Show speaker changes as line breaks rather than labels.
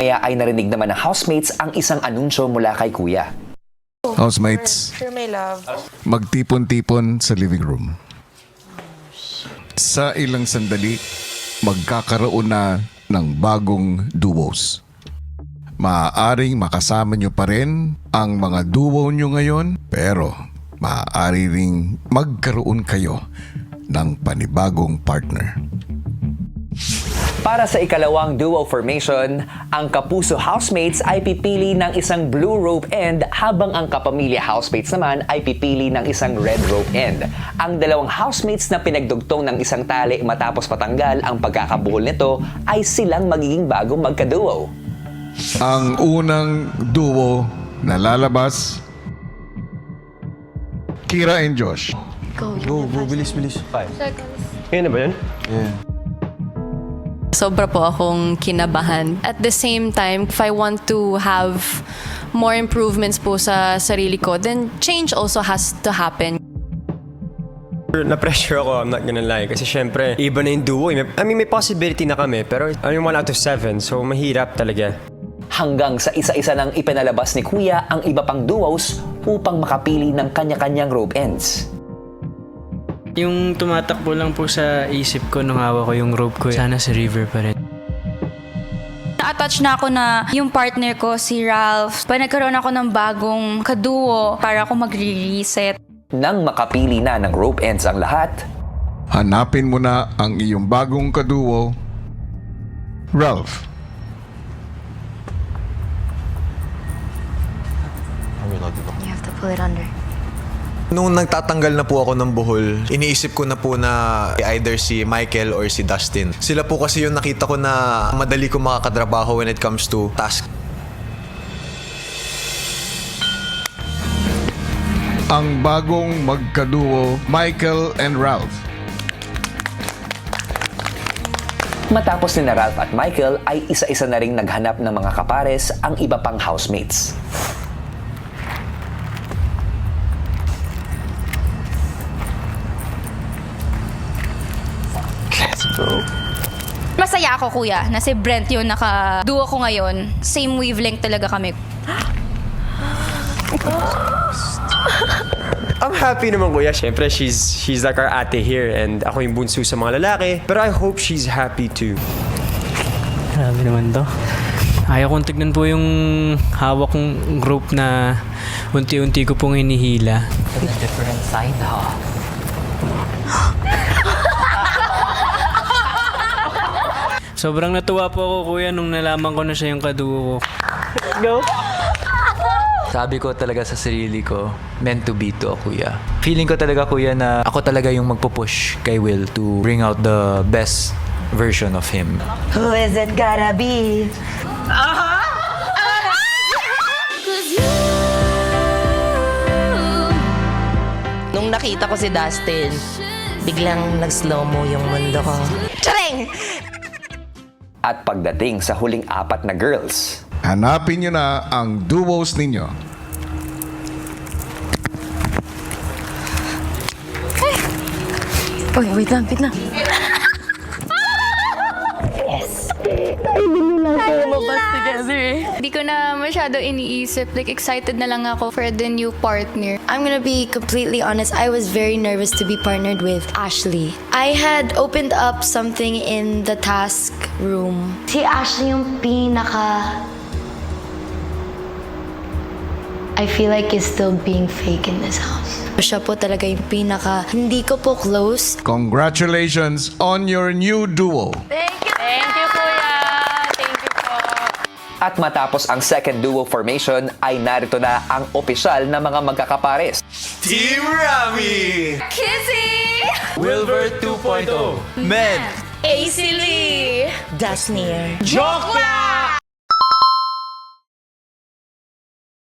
Kaya ay narinig naman ng housemates ang isang anunsyo mula kay Kuya.
Housemates,
Sure, my love.
magtipon-tipon sa living room. Sa ilang sandali, magkakaroon na ng bagong duos. Maaaring makasama nyo pa rin ang mga duo nyo ngayon, pero maaari ring magkaroon kayo ng panibagong partner.
Para sa ikalawang duo formation, ang Kapuso housemates ay pipili ng isang blue rope end habang ang kapamilya housemates naman ay pipili ng isang red rope end. Ang dalawang housemates na pinagdugtong ng isang tali matapos patanggal ang pagkakabuhol nito ay silang magiging bagong magkaduo.
Ang unang duo na lalabas, Kira and Josh.
Go, go, bilis, bilis.
Yan na ba yun?
Sobra po akong kinabahan. At the same time, if I want to have more improvements po sa sarili ko, then change also has to happen.
Na-pressure ako, I'm not gonna lie. Kasi syempre, iba na yung duo. eh. I mean, may possibility na kami. Pero I'm yung one out of seven. So, mahirap talaga.
Hanggang sa isa-isa nang ipinalabas ni Kuya ang iba pang duos upang makapili ng kanya-kanyang rope ends.
Yung tumatakbo lang po sa isip ko nung hawak ko yung rope ko, sana si River pa rin.
Na-attach na ako na yung partner ko, si Ralph. Pa nagkaroon ako ng bagong kaduo para ako magre-reset.
Nang makapili na ng rope ends ang lahat,
Hanapin mo na ang iyong bagong kaduo, Ralph.
You have to pull it under.
Nung nagtatanggal na po ako ng buhol, iniisip ko na po na either si Michael or si Dustin. Sila po kasi yung nakita ko na madali ko makakatrabaho when it comes to task.
Ang bagong magkaduo, Michael and Ralph.
matapos ni na Ralph at Michael ay isa-isa na ring naghanap ng mga kapares ang iba pang housemates.
Masaya ako, kuya, na si Brent yung naka-duo ko ngayon. Same wavelength talaga kami.
I'm happy naman, kuya. Syempre, she's, she's like our ate here. And ako yung bunso sa mga lalaki. Pero I hope she's happy too.
Grabe naman to. Ayaw kong tignan po yung hawak kong rope na unti-unti ko pong hinihila. Sobrang natuwa po ako kuya nung nalaman ko na siya yung kaduo ko.
Sabi ko talaga sa sarili ko, meant to be to, kuya. Feeling ko talaga, kuya, na ako talaga yung magpupush kay Will to bring out the best version of him.
Who is it gotta be?
Nung nakita ko si Dustin, biglang nag-slow mo yung mundo ko. Charing!
At pagdating sa huling apat na girls,
Hanapin nyo na ang duos ninyo.
Uy, wait lang, wait lang.
Hindi ko na masyado iniisip. Like, excited na lang ako for the new partner.
I'm gonna be completely honest. I was very nervous to be partnered with Ashley. I had opened up something in the task room. Si Ashley yung pinaka... I feel like is still being fake in this house. Siya po talaga yung pinaka... Hindi ko po close.
Congratulations on your new duo.
Thank you! Thank you, kuya! Thank you po.
at matapos ang second duo formation ay narito na ang opisyal na mga magkakapares.
Team Rami!
Kizzy!
Wilbur 2.0.
Men!
AC Lee!
Dasnier.
Joke lang!